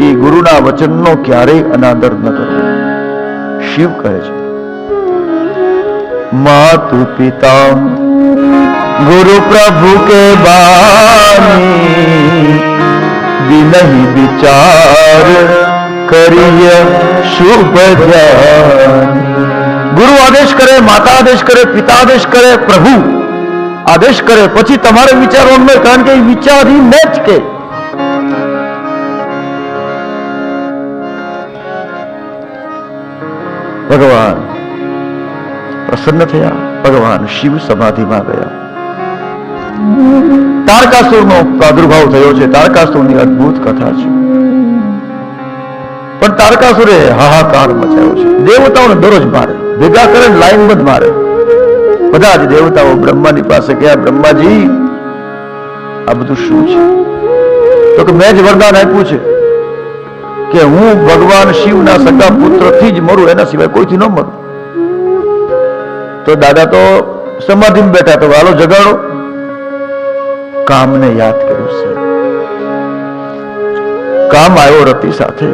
એ ગુરુના વચનનો ક્યારેય અનાદર ન કરો શિવ કહે છે માતુ પિતા ગુરુ પ્રભુ કે બાની વિનહી વિચાર કરીય શુભ જાની ગુરુ આદેશ કરે માતા આદેશ કરે પિતા આદેશ કરે પ્રભુ આદેશ કરે પછી તમારે વિચારવાનું નહીં કારણ કે એ વિચારીને જ કે ભગવાન પ્રસન્ન થયા. ભગવાન શિવ સમાધિમાં ગયા. તારકાસુરનો પ્રાદુર્ભાવ થયો છે. તારકાસુરની અદ્ભુત કથા છે. પણ તારકાસુરે હાહાકાર મચાવ્યો છે. દેવતાઓને દરરોજ મારે. ભેગા કરે લાઈનબંધ મારે. બધા જ દેવતાઓ બ્રહ્માની પાસે ગયા. બ્રહ્માજી, આ બધું શું છે? તો કે મેં જ વરદાન આપ્યું છે. કે હું ભગવાન શિવના સગા પુત્રથી જ મરું, એના સિવાય કોઈથી ન મરું. તો દાદા તો સમાધિમાં બેઠા તો હાલો જગાડો. કામને યાદ કર્યું છે. કામ આવ્યો રતિ સાથે.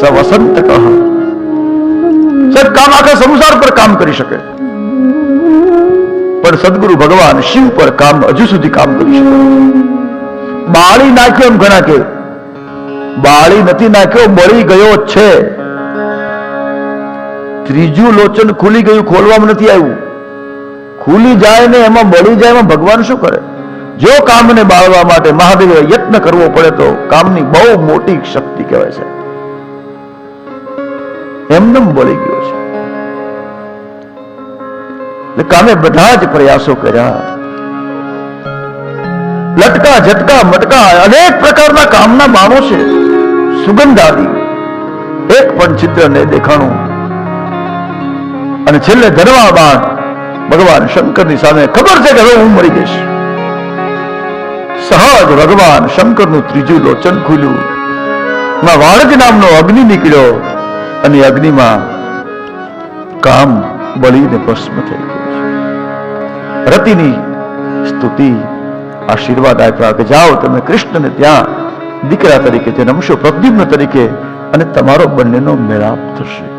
સ વસંત કહ. સાહેબ કામ આખા સંસાર પર કામ કરી શકે. પણ સદગુરુ ભગવાન શિવ પર કામ હજુ સુધી કામ કરી શકે. બાળી નાખ્યો એમ ઘણા કે બાળી નથી નાખ્યો, મળી ગયો છે. ત્રીજું લોચન ખુલી ગયું, ખોલવામાં નથી આવ્યું. ખુલી જાય ને એમાં મળી જાય એમાં ભગવાન શું કરે? જો કામને બાળવા માટે મહાદેવે યત્ન કરવો પડે તો કામની બહુ મોટી શક્તિ કહેવાય છે. એમને મળી ગયો છે. એટલે કામે બધા જ પ્રયાસો કર્યા. લટકા, ઝટકા, મટકા, અનેક પ્રકારના કામના માણો છે. સુગંધ આવી એક પણ ચિત્ર ને દેખાણું. અને છેલ્લે ધરવા બાણ ભગવાન શંકરની સામે ખબર છે કે હવે હું મરી જઈશ. સહજ ભગવાન શંકરનું ત્રીજું લોચન ખુલ્યું. વાણજ નામનો અગ્નિ નીકળ્યો અને અગ્નિમાં કામ બળીને ભસ્મ થઈ ગયું રતિની સ્તુતિ આશીર્વાદ આપ્યા કે જાઓ તમે કૃષ્ણને ત્યાં દીકરા તરીકે જન્મશો પ્રદ્યુમ્ન તરીકે અને તમારો બંનેનો મેળાપ થશે.